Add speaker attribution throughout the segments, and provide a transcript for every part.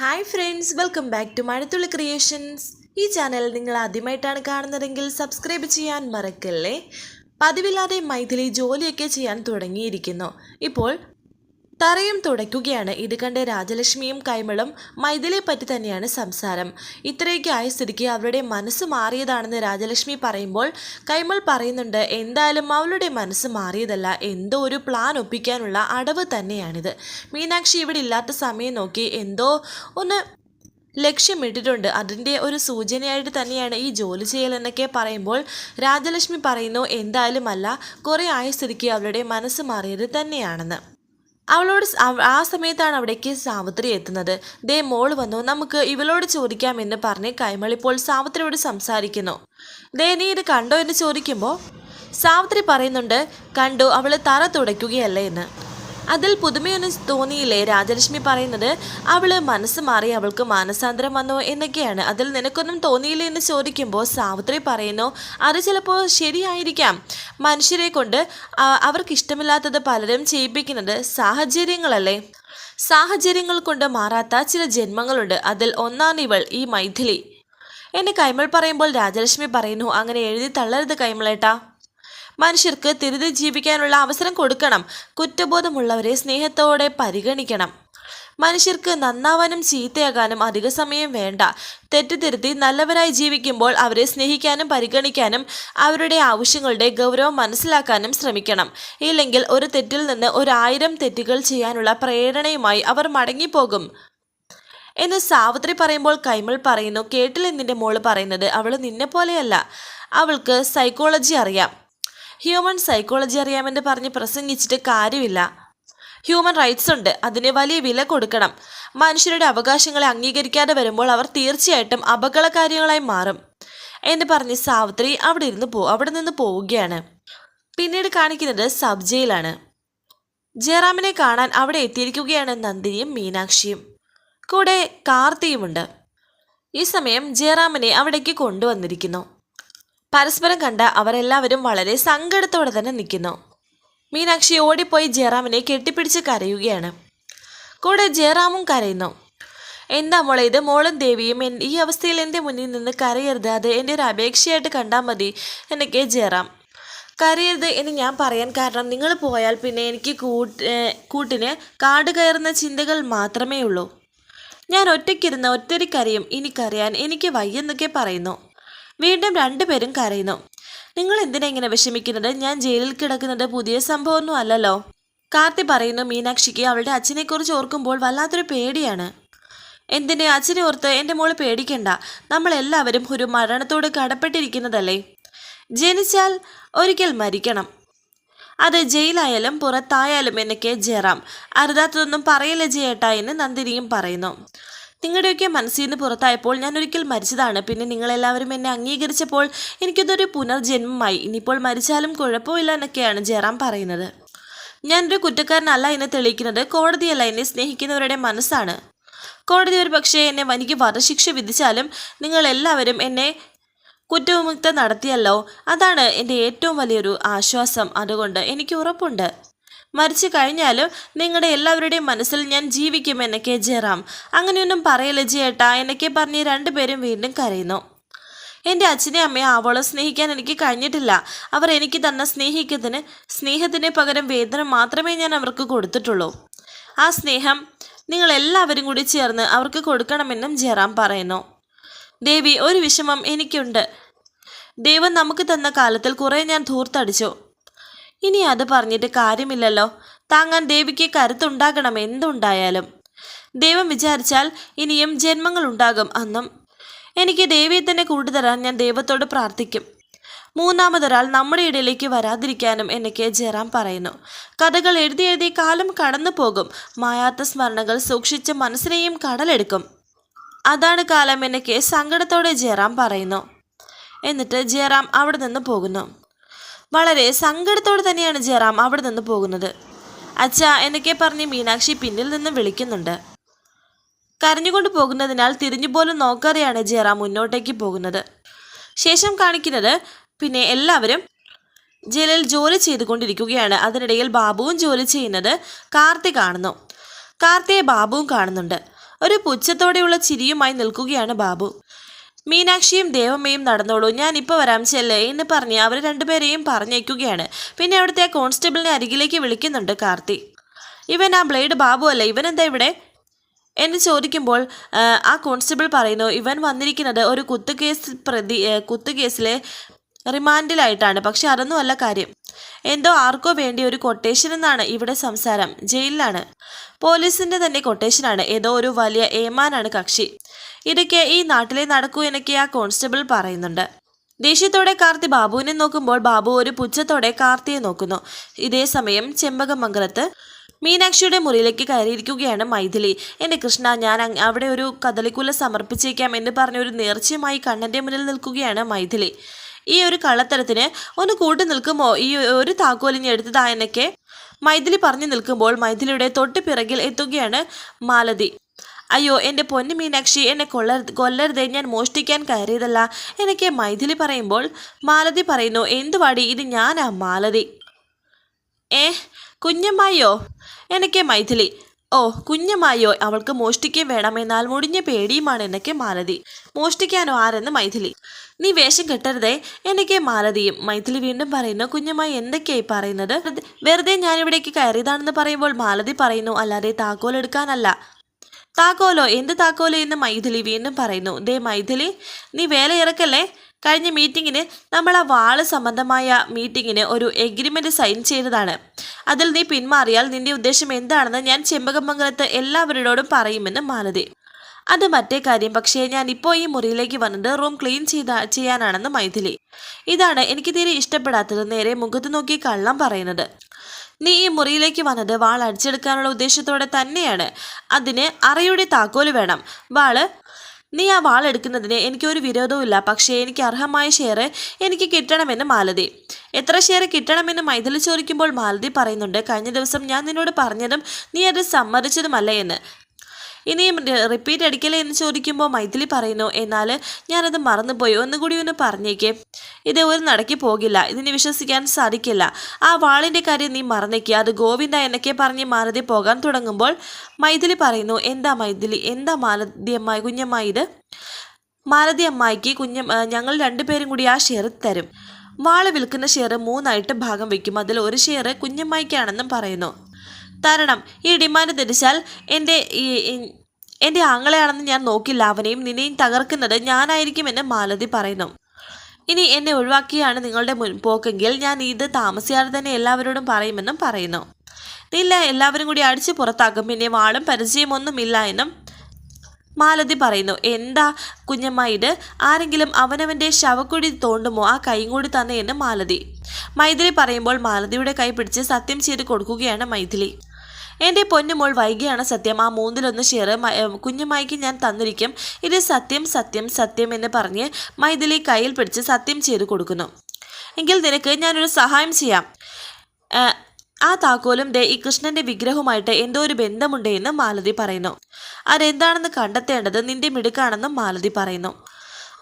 Speaker 1: Hi friends welcome back to Mazhathulli creations ഈ channel നിങ്ങൾ ആദ്യമായിട്ടാണ് കാണുന്നതെങ്കിൽ സബ്സ്ക്രൈബ് ചെയ്യാൻ മറക്കല്ലേ? പതിവില്ലാതെ മൈഥിലി ജോലിയൊക്കെ ചെയ്യാൻ തുടങ്ങിയിരിക്കുന്നു. ഇപ്പോൾ തറയും തുടയ്ക്കുകയാണ്. ഇത് കണ്ട് രാജലക്ഷ്മിയും കൈമളും മൈഥിലെ പറ്റി തന്നെയാണ് സംസാരം. ഇത്രയൊക്കെ ആയ സ്ഥിതിക്ക് അവരുടെ മനസ്സ് മാറിയതാണെന്ന് രാജലക്ഷ്മി പറയുമ്പോൾ കൈമൾ പറയുന്നുണ്ട് എന്തായാലും അവളുടെ മനസ്സ് മാറിയതല്ല. എന്തോ ഒരു പ്ലാൻ ഒപ്പിക്കാനുള്ള അടവ് തന്നെയാണിത്. മീനാക്ഷി ഇവിടെ ഇല്ലാത്ത സമയം നോക്കി എന്തോ ഒന്ന് ലക്ഷ്യമിട്ടിട്ടുണ്ട്. അതിന്റെ ഒരു സൂചനയായിട്ട് തന്നെയാണ് ഈ ജോലി ചെയ്യലെന്നൊക്കെ പറയുമ്പോൾ രാജലക്ഷ്മി പറയുന്നു എന്തായാലും അല്ല. കുറേ ആയ സ്ഥിതിക്ക് അവരുടെ മനസ്സ് മാറിയത് തന്നെയാണെന്ന്. അവളോട് ആ സമയത്താണ് അവിടേക്ക് സാവിത്രി എത്തുന്നത്. ദേ മോൾ വന്നു. നമുക്ക് ഇവളോട് ചോദിക്കാമെന്ന് പറഞ്ഞ് കൈമൾ ഇപ്പോൾ സാവിത്രിയോട് സംസാരിക്കുന്നു. ദേ നീ ഇത് കണ്ടോ എന്ന് ചോദിക്കുമ്പോൾ സാവിത്രി പറയുന്നുണ്ട് കണ്ടു അവൾ തറ തുടയ്ക്കുകയല്ലേ എന്ന്. അതിൽ പുതുമയൊന്നും തോന്നിയില്ലേ? രാജലക്ഷ്മി പറയുന്നത് അവൾ മനസ്സ് മാറി അവൾക്ക് മാനസാന്തരം വന്നോ എന്നൊക്കെയാണ്. അതിൽ നിനക്കൊന്നും തോന്നിയില്ലേ എന്ന് ചോദിക്കുമ്പോൾ സാവിത്രി പറയുന്നു അത് ചിലപ്പോൾ ശരിയായിരിക്കാം. മനുഷ്യരെ കൊണ്ട് അവർക്ക് ഇഷ്ടമില്ലാത്തത് പലരും ചെയ്യിപ്പിക്കുന്നത് സാഹചര്യങ്ങളല്ലേ? സാഹചര്യങ്ങൾ കൊണ്ട് മാറാത്ത ചില ജന്മങ്ങളുണ്ട്. അതിൽ ഒന്നാണ് ഇവൾ ഈ മൈഥിലി. എന്നെ കൈമൾ പറയുമ്പോൾ രാജലക്ഷ്മി പറയുന്നു അങ്ങനെ എഴുതി തള്ളരുത് കൈമളേട്ടാ. മനുഷ്യർക്ക് തിരുതി ജീവിക്കാനുള്ള അവസരം കൊടുക്കണം. കുറ്റബോധമുള്ളവരെ സ്നേഹത്തോടെ പരിഗണിക്കണം. മനുഷ്യർക്ക് നന്നാവാനും ചീത്തയാകാനും അധിക സമയം വേണ്ട. തെറ്റുതിരുത്തി നല്ലവരായി ജീവിക്കുമ്പോൾ അവരെ സ്നേഹിക്കാനും പരിഗണിക്കാനും അവരുടെ ആവശ്യങ്ങളുടെ ഗൗരവം മനസ്സിലാക്കാനും ശ്രമിക്കണം. ഇല്ലെങ്കിൽ ഒരു തെറ്റിൽ നിന്ന് ഒരായിരം തെറ്റുകൾ ചെയ്യാനുള്ള പ്രേരണയുമായി അവർ മടങ്ങിപ്പോകും. എന്ന് സാവിത്രി പറയുമ്പോൾ കൈമൾ പറയുന്നു കേട്ടില്ല നിന്റെ മോൾ പറയുന്നത് അവൾ നിന്നെ പോലെയല്ല അവൾക്ക് സൈക്കോളജി അറിയാം. ഹ്യൂമൻ സൈക്കോളജി അറിയാമെന്ന് പറഞ്ഞ് പ്രസംഗിച്ചിട്ട് കാര്യമില്ല. ഹ്യൂമൻ റൈറ്റ്സ് ഉണ്ട്. അതിന് വലിയ വില കൊടുക്കണം. മനുഷ്യരുടെ അവകാശങ്ങളെ അംഗീകരിക്കാതെ വരുമ്പോൾ അവർ തീർച്ചയായിട്ടും അപകടകാര്യങ്ങളായി മാറും. എന്ന് പറഞ്ഞ് സാവിത്രി അവിടെ ഇരുന്ന് പോ അവിടെ നിന്ന് പോവുകയാണ്. പിന്നീട് കാണിക്കുന്നത് സബ്ജയിലാണ്. ജയറാമിനെ കാണാൻ അവിടെ എത്തിയിരിക്കുകയാണ് നന്ദിനിയും മീനാക്ഷിയും. കൂടെ കാർത്തിയുമുണ്ട്. ഈ സമയം ജയറാമിനെ അവിടേക്ക് കൊണ്ടുവന്നിരിക്കുന്നു. പരസ്പരം കണ്ട അവരെല്ലാവരും വളരെ സങ്കടത്തോടെ തന്നെ നിൽക്കുന്നു. മീനാക്ഷി ഓടിപ്പോയി ജയറാമിനെ കെട്ടിപ്പിടിച്ച് കരയുകയാണ്. കൂടെ ജയറാമും കരയുന്നു. എന്താ മോളെ ഇത് മോളും ദേവിയും ഈ അവസ്ഥയിൽ എന്റെ മുന്നിൽ നിന്ന് കരയരുത്. അത് എന്റെ ഒരു അപേക്ഷയായിട്ട് കണ്ടാൽ മതി എന്നൊക്കെ ജയറാം. കരയരുത് എന്ന് ഞാൻ പറയാൻ കാരണം നിങ്ങൾ പോയാൽ പിന്നെ എനിക്ക് കൂട്ട് കൂട്ടിന് കാട് കയറുന്ന ചിന്തകൾ മാത്രമേ ഉള്ളൂ. ഞാൻ ഒറ്റയ്ക്കിരുന്ന് ഒറ്റരി കരയും ഇനി കരയാൻ എനിക്ക് വയ്യെന്നൊക്കെ പറയുന്നു. വീണ്ടും രണ്ടുപേരും കരയുന്നു. നിങ്ങൾ എന്തിനാ ഇങ്ങനെ വിഷമിക്കുന്നത്? ഞാൻ ജയിലിൽ കിടക്കുന്നത് പുതിയ സംഭവമൊന്നും അല്ലല്ലോ. കാർത്തി പറയുന്നു മീനാക്ഷിക്ക് അവളുടെ അച്ഛനെക്കുറിച്ച് ഓർക്കുമ്പോൾ വല്ലാത്തൊരു പേടിയാണ്. എന്തിനെ? അച്ഛനെ ഓർത്ത് എന്റെ മോൾ പേടിക്കണ്ട. നമ്മളെല്ലാവരും ഒരു മരണത്തോട് കടപ്പെട്ടിരിക്കുന്നതല്ലേ? ജനിച്ചാൽ ഒരിക്കൽ മരിക്കണം. അത് ജയിലായാലും പുറത്തായാലും എന്നൊക്കെ ജയറാം അരുതാത്തതൊന്നും പറയില്ല ജയേട്ടാ? എന്ന് നന്ദിനിയും പറയുന്നു. നിങ്ങളുടെയൊക്കെ മനസ്സിൽ നിന്ന് പുറത്തായപ്പോൾ ഞാൻ ഒരിക്കൽ മരിച്ചതാണ്. പിന്നെ നിങ്ങളെല്ലാവരും എന്നെ അംഗീകരിച്ചപ്പോൾ എനിക്കതൊരു പുനർജന്മമായി. ഇനിയിപ്പോൾ മരിച്ചാലും കുഴപ്പമില്ല എന്നൊക്കെയാണ് ജയറാം പറയുന്നത്. ഞാനൊരു കുറ്റക്കാരനല്ല എന്ന് തെളിയിക്കുന്നത്. കോടതിയല്ല എന്നെ സ്നേഹിക്കുന്നവരുടെ മനസ്സാണ്. കോടതി ഒരു പക്ഷേ എന്നെ വനിക്ക് വധശിക്ഷ വിധിച്ചാലും നിങ്ങൾ എല്ലാവരും എന്നെ കുറ്റവിമുക്ത നടത്തിയല്ലോ. അതാണ് എന്റെ ഏറ്റവും വലിയൊരു ആശ്വാസം. അതുകൊണ്ട് എനിക്ക് ഉറപ്പുണ്ട്. മരിച്ചു കഴിഞ്ഞാലും നിങ്ങളുടെ എല്ലാവരുടെയും മനസ്സിൽ ഞാൻ ജീവിക്കും എന്നൊക്കെ ജയറാം. അങ്ങനെയൊന്നും പറയല്ലേ ജേട്ടാ എന്നൊക്കെ പറഞ്ഞ് രണ്ടുപേരും വീണ്ടും കരയുന്നു. എന്റെ അച്ഛനെ അമ്മയെ അവളെ സ്നേഹിക്കാൻ എനിക്ക് കഴിഞ്ഞിട്ടില്ല. അവർ എനിക്ക് തന്ന സ്നേഹിക്കത്തിന് സ്നേഹത്തിന് പകരം വേദന മാത്രമേ ഞാൻ അവർക്ക് കൊടുത്തിട്ടുള്ളൂ. ആ സ്നേഹം നിങ്ങൾ എല്ലാവരും കൂടി ചേർന്ന് അവർക്ക് കൊടുക്കണമെന്നും ജയറാം പറയുന്നു. ദേവി ഒരു വിഷമം എനിക്കുണ്ട്. ദൈവം നമുക്ക് തന്ന കാലത്തിൽ കുറേ ഞാൻ ധൂർത്തടിച്ചു. ഇനി അത് പറഞ്ഞിട്ട് കാര്യമില്ലല്ലോ. താങ്ങാൻ ദേവിക്ക് കരുത്തുണ്ടാകണം എന്തുണ്ടായാലും. ദൈവം വിചാരിച്ചാൽ ഇനിയും ജന്മങ്ങൾ ഉണ്ടാകും അന്നും. എനിക്ക് ദേവിയെ തന്നെ കൂട്ടുതരാൻ ഞാൻ ദൈവത്തോട് പ്രാർത്ഥിക്കും. മൂന്നാമതൊരാൾ നമ്മുടെ ഇടയിലേക്ക് വരാതിരിക്കാനും എന്നൊക്കെ ജയറാം പറയുന്നു. കഥകൾ എഴുതി എഴുതി കാലം കടന്നു പോകും. മായാത്ത സ്മരണകൾ സൂക്ഷിച്ച് മനസ്സിനെയും കടലെടുക്കും. അതാണ് കാലം എന്നൊക്കെ സങ്കടത്തോടെ ജയറാം പറയുന്നു. എന്നിട്ട് ജയറാം അവിടെ നിന്ന് പോകുന്നു. വളരെ സങ്കടത്തോടെ തന്നെയാണ് ജയറാം അവിടെ നിന്ന് പോകുന്നത്. അച്ഛാ എന്നൊക്കെ പറഞ്ഞ് മീനാക്ഷി പിന്നിൽ നിന്ന് വിളിക്കുന്നുണ്ട്. കരഞ്ഞുകൊണ്ട് പോകുന്നതിനാൽ തിരിഞ്ഞുപോലും നോക്കാതെയാണ് ജയറാം മുന്നോട്ടേക്ക് പോകുന്നത്. ശേഷം കാണിക്കുന്നത് പിന്നെ എല്ലാവരും ജയിലിൽ ജോലി ചെയ്തുകൊണ്ടിരിക്കുകയാണ്. അതിനിടയിൽ ബാബുവും ജോലി ചെയ്യുന്നത് കാർത്തി കാണുന്നു. കാർത്തിയെ ബാബുവും കാണുന്നുണ്ട്. ഒരു പുച്ഛത്തോടെയുള്ള ചിരിയുമായി നിൽക്കുകയാണ് ബാബു. മീനാക്ഷിയും ദേവമ്മയും നടന്നോളൂ. ഞാൻ ഇപ്പോൾ വരാം ചെല്ലേ എന്ന് പറഞ്ഞ് അവർ രണ്ടുപേരെയും പറഞ്ഞേക്കുകയാണ് പിന്നെ അവിടുത്തെ കോൺസ്റ്റബിളിനെ അരികിലേക്ക് വിളിക്കുന്നുണ്ട് കാർത്തി. ഇവൻ ആ ബ്ലേഡ് ബാബു അല്ല? ഇവൻ എന്താ ഇവിടെ? എന്ന് ചോദിക്കുമ്പോൾ ആ, കോൺസ്റ്റബിൾ പറയുന്നു ഇവൻ വന്നിരിക്കുന്നത് ഒരു കുത്തുകേസ് പ്രതി കുത്തു കുത്തുകേസിലെ റിമാൻഡിലായിട്ടാണ്. പക്ഷെ അതൊന്നും അല്ല കാര്യം. എന്തോ ആർക്കോ വേണ്ടി ഒരു കൊട്ടേഷൻ എന്നാണ് ഇവിടെ സംസാരം. ജയിലിലാണ്. പോലീസിന്റെ തന്നെ കൊട്ടേഷനാണ് ഏതോ ഒരു വലിയ ഏമാനാണ് കക്ഷി. ഇതൊക്കെ ഈ നാട്ടിലെ നടക്കൂ എന്നൊക്കെ ആ കോൺസ്റ്റബിൾ പറയുന്നുണ്ട്. ദേഷ്യത്തോടെ കാർത്തി ബാബുവിനെ നോക്കുമ്പോൾ ബാബു ഒരു പുച്ഛത്തോടെ കാർത്തിയെ നോക്കുന്നു. ഇതേ സമയം ചെമ്പകമംഗലത്ത് മീനാക്ഷിയുടെ മുറിയിലേക്ക് കയറിയിരിക്കുകയാണ് മൈഥിലി. എന്റെ കൃഷ്ണ ഞാൻ അവിടെ ഒരു കദളിക്കുല സമർപ്പിച്ചേക്കാം എന്ന് പറഞ്ഞ ഒരു നേർച്ചയുമായി കണ്ണന്റെ മുന്നിൽ നിൽക്കുകയാണ് മൈഥിലി. ഈ ഒരു കള്ളത്തരത്തിന് ഒന്ന് കൂട്ടി നിൽക്കുമോ? ഈ ഒരു താക്കോലിന് എടുത്തതാ എന്നൊക്കെ മൈഥിലി പറഞ്ഞു നിൽക്കുമ്പോൾ മൈഥിലിയുടെ തൊട്ട് പിറകിൽ എത്തുകയാണ് മാലതി. അയ്യോ എന്റെ പൊന്നു മീനാക്ഷി എന്നെ കൊള്ള കൊല്ലരുതേ ഞാൻ മോഷ്ടിക്കാൻ കയറിയതല്ല എനിക്ക് മൈഥിലി പറയുമ്പോൾ മാലതി പറയുന്നു എന്തുവാടി ഇത് ഞാനാ മാലതി? ഏ കുഞ്ഞമ്മായിയോ? എനിക്ക് മൈഥിലി. ഓ കുഞ്ഞമായോ അവൾക്ക് മോഷ്ടിക്കുകയും വേണമെന്നാൽ മുടിഞ്ഞ പേടിയുമാണ് എന്നൊക്കെ മാലതി. മോഷ്ടിക്കാനോ ആരെന്ന് മൈഥിലി. നീ വേഷം കെട്ടരുതേ എനിക്ക് മാലതിയും മൈഥിലി വീണ്ടും പറയുന്നു. കുഞ്ഞമായി എന്തൊക്കെയായി പറയുന്നത്? വെറുതെ ഞാനിവിടേക്ക് കയറിയതാണെന്ന് പറയുമ്പോൾ മാലതി പറയുന്നു അല്ലാതെ താക്കോൽ എടുക്കാനല്ല. താക്കോലോ? എന്ത് താക്കോലോ എന്ന് മൈഥിലി വീണ്ടും പറയുന്നു. ദേ മൈഥിലി നീ വേല ഇറക്കല്ലേ കഴിഞ്ഞ മീറ്റിങ്ങിന് നമ്മൾ ആ വാൾ സംബന്ധമായ മീറ്റിങ്ങിന് ഒരു എഗ്രിമെന്റ് സൈൻ ചെയ്തതാണ്. അതിൽ നീ പിന്മാറിയാൽ നിന്റെ ഉദ്ദേശം എന്താണെന്ന് ഞാൻ ചെമ്പകമംഗലത്ത് എല്ലാവരോടും പറയുമെന്ന് മാലതി. അത് മറ്റേ കാര്യം പക്ഷേ ഞാൻ ഇപ്പോൾ ഈ മുറിയിലേക്ക് വന്നത് റൂം ക്ലീൻ ചെയ്ത ചെയ്യാനാണെന്ന് മൈഥിലി. ഇതാണ് എനിക്ക് തീരെ ഇഷ്ടപ്പെടാത്തത് നേരെ മുഖത്ത് നോക്കി കള്ളം പറയുന്നത്. നീ ഈ മുറിയിലേക്ക് വന്നത് വാൾ അടിച്ചെടുക്കാനുള്ള ഉദ്ദേശത്തോടെ തന്നെയാണ്. അതിന് അറയുടെ താക്കോൽ വേണം. വാൾ നീ ആ വാൾ എടുക്കുന്നതിന് എനിക്കൊരു വിരോധവുമില്ല പക്ഷേ എനിക്ക് അർഹമായ ഷെയർ എനിക്ക് കിട്ടണമെന്ന് മാലതി. എത്ര ഷെയർ കിട്ടണമെന്ന് മൈഥിലി ചോദിക്കുമ്പോൾ മാലതി പറയുന്നുണ്ട് കഴിഞ്ഞ ദിവസം ഞാൻ നിന്നോട് പറഞ്ഞതും നീ അത് സമ്മതിച്ചതുമല്ല എന്ന്. ഇനിയും റിപ്പീറ്റ് അടിക്കലേ എന്ന് ചോദിക്കുമ്പോൾ മൈഥിലി പറയുന്നു എന്നാൽ ഞാനത് മറന്നുപോയി. ഒന്നുകൂടി ഒന്ന് പറഞ്ഞേക്കേ. ഇത് ഒരു നടക്കി പോകില്ല. ഇതിനെ വിശ്വസിക്കാൻ സാധിക്കില്ല. ആ വാളിന്റെ കാര്യം നീ മറന്നേക്കുക അത് ഗോവിന്ദ എന്നൊക്കെ പറഞ്ഞ് മാലതി പോകാൻ തുടങ്ങുമ്പോൾ മൈഥിലി പറയുന്നു എന്താ മൈഥിലി? എന്താ മാലതി അമ്മായി കുഞ്ഞമ്മായി ഇത്? മാലതി അമ്മായിക്ക് കുഞ്ഞ ഞങ്ങൾ രണ്ടുപേരും കൂടി ആ ഷെയർ തരും. വാൾ വിൽക്കുന്ന ഷെയർ മൂന്നായിട്ട് ഭാഗം വയ്ക്കും. അതിൽ ഒരു ഷെയർ കുഞ്ഞമ്മായിക്കാണെന്നും പറയുന്നു. തരണം. ഈ ഡിമാൻഡ് തിരിച്ചാൽ എന്റെ ഈ എന്റെ ആങ്ങളെയാണെന്ന് ഞാൻ നോക്കില്ല. അവനെയും നിന്നെയും തകർക്കുന്നത് ഞാനായിരിക്കുമെന്ന് മാലതി പറയുന്നു. ഇനി എന്നെ ഒഴിവാക്കിയാണ് നിങ്ങളുടെ മുൻപോക്കെങ്കിൽ ഞാൻ ഇത് താമസിയാതെ തന്നെ എല്ലാവരോടും പറയുമെന്നും പറയുന്നു. ഇല്ല എല്ലാവരും കൂടി അടിച്ച് പുറത്താക്കും. പിന്നെ വാളും പരിചയമൊന്നുമില്ല എന്നും മാലതി പറയുന്നു. എന്താ കുഞ്ഞമ്മ ആരെങ്കിലും അവനവന്റെ ശവക്കുഴി തോണ്ടുമോ? ആ കൈയും കൂടി തന്നെ എന്ന് മാലതി. മൈഥിലി പറയുമ്പോൾ മാലതിയുടെ കൈ പിടിച്ച് സത്യം ചെയ്ത് കൊടുക്കുകയാണ് മൈഥിലി. എന്റെ പൊന്നുമോൾ വൈകിയാണ് സത്യം. ആ മൂന്നിലൊന്ന് ഷെയർ കുഞ്ഞുമായിക്ക് ഞാൻ തന്നിരിക്കും. ഇത് സത്യം സത്യം സത്യം എന്ന് പറഞ്ഞ് മൈഥിലി കയ്യിൽ പിടിച്ച് സത്യം ചെയ്ത് കൊടുക്കുന്നു. എങ്കിൽ നിനക്ക് ഞാനൊരു സഹായം ചെയ്യാം. ആ, താക്കോലും ദേ ഈ കൃഷ്ണന്റെ വിഗ്രഹവുമായിട്ട് എന്തോ ഒരു ബന്ധമുണ്ട് എന്ന് മാലതി പറയുന്നു. അതെന്താണെന്ന് കണ്ടെത്തേണ്ടത് നിന്റെ മിടുക്കാണെന്നും മാലതി പറയുന്നു.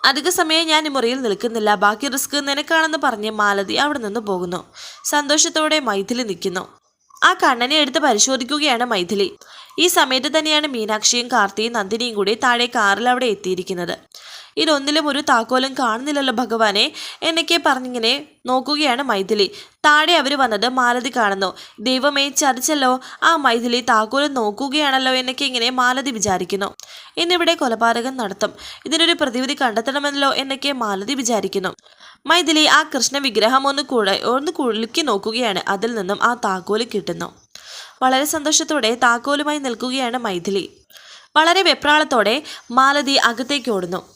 Speaker 1: അധിക സമയം ഞാൻ മുറിയിൽ നിൽക്കുന്നില്ല. ബാക്കി റിസ്ക് നിനക്കാണെന്ന് പറഞ്ഞ് മാലതി അവിടെ നിന്ന് പോകുന്നു. സന്തോഷത്തോടെ മൈഥിലി നിൽക്കുന്നു. ആ കണ്ണനെ എടുത്ത് പരിശോധിക്കുകയാണ് മൈഥിലി. ഈ സമയത്ത് തന്നെയാണ് മീനാക്ഷിയും കാർത്തിയും നന്ദിനിയും കൂടി താഴെ കാറിൽ അവിടെ എത്തിയിരിക്കുന്നത്. ഇതൊന്നിലും ഒരു താക്കോലും കാണുന്നില്ലല്ലോ ഭഗവാനെ. എന്നൊക്കെ പറഞ്ഞിങ്ങനെ നോക്കുകയാണ് മൈഥിലി. താഴെ അവർ വന്നത് മാലതി കാണുന്നു. ദൈവമേ ചതിച്ചല്ലോ. ആ മൈഥിലി താക്കോലും നോക്കുകയാണല്ലോ എന്നൊക്കെ ഇങ്ങനെ മാലതി വിചാരിക്കുന്നു. ഇന്നിവിടെ കൊലപാതകം നടത്തും. ഇതിനൊരു പ്രതിവിധി കണ്ടെത്തണമെന്നല്ലോ എന്നൊക്കെ മാലതി വിചാരിക്കുന്നു. മൈഥിലി ആ കൃഷ്ണ വിഗ്രഹം ഒന്ന് കൂടെ ഒന്ന് കുലുക്കി നോക്കുകയാണ്. അതിൽ നിന്നും ആ താക്കോൽ കിട്ടുന്നു. വളരെ സന്തോഷത്തോടെ താക്കോലുമായി നിൽക്കുകയാണ് മൈഥിലി. വളരെ വെപ്രാളത്തോടെ മാലതി അകത്തേക്ക് ഓടുന്നു.